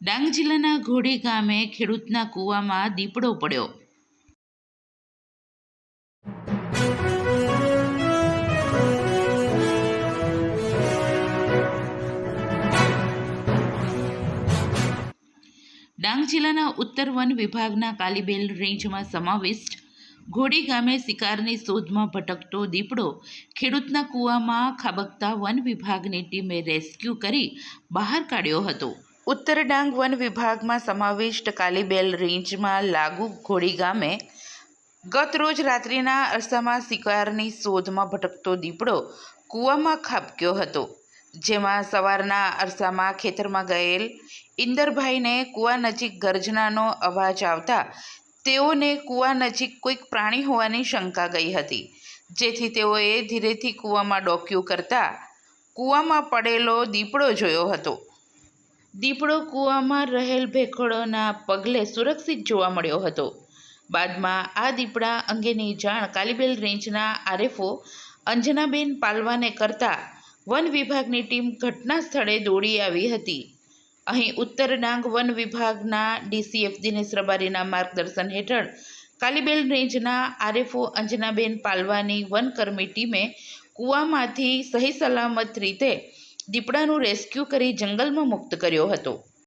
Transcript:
ડાંગ જિલ્લાના ઘોડી ગામે ખેડૂતના કૂવામાં દીપડો પડ્યો. ડાંગ જિલ્લાના ઉત્તર વન વિભાગના કાલીબેલ રેન્જમાં સમાવિષ્ટ ઘોડી ગામે શિકારની શોધમાં ભટકતો દીપડો ખેડૂતના કૂવામાં ખાબકતા વન વિભાગની ટીમે રેસ્ક્યુ કરી બહાર કાઢ્યો હતો. ઉત્તર ડાંગ વન વિભાગમાં સમાવિષ્ટ કાલીબેલ રેન્જમાં લાગુ ઘોડી ગામે ગત રોજ રાત્રિના અરસામાં શિકારની શોધમાં ભટકતો દીપડો કૂવામાં ખાબક્યો હતો, જેમાં સવારના અરસામાં ખેતરમાં ગયેલ ઇન્દરભાઈને કૂવા નજીક ગર્જનાનો અવાજ આવતા તેઓને કૂવા નજીક કોઈક પ્રાણી હોવાની શંકા ગઈ હતી, જેથી તેઓએ ધીરેથી કૂવામાં ડોક્યું કરતા કૂવામાં પડેલો દીપડો જોયો હતો. દીપડો કૂવામાં રહેલ ભેખડોના પગલે સુરક્ષિત જોવા મળ્યો હતો. બાદમાં આ દીપડા અંગેની જાણ કાલીબેલ રેન્જના આરએફઓ અંજનાબેન પાલવાને કરતા વન વિભાગની ટીમ ઘટના સ્થળે દોડી આવી હતી. અહીં ઉત્તર ડાંગ વન વિભાગના ડીસીએફ દિનેશ રબારીના માર્ગદર્શન હેઠળ કાલીબેલ રેન્જના આરએફઓ અંજનાબેન પાલવાની વનકર્મી ટીમે કૂવામાંથી સહી સલામત રીતે દીપડાનું રેસ્ક્યુ કરી જંગલમાં મુક્ત કર્યો હતો.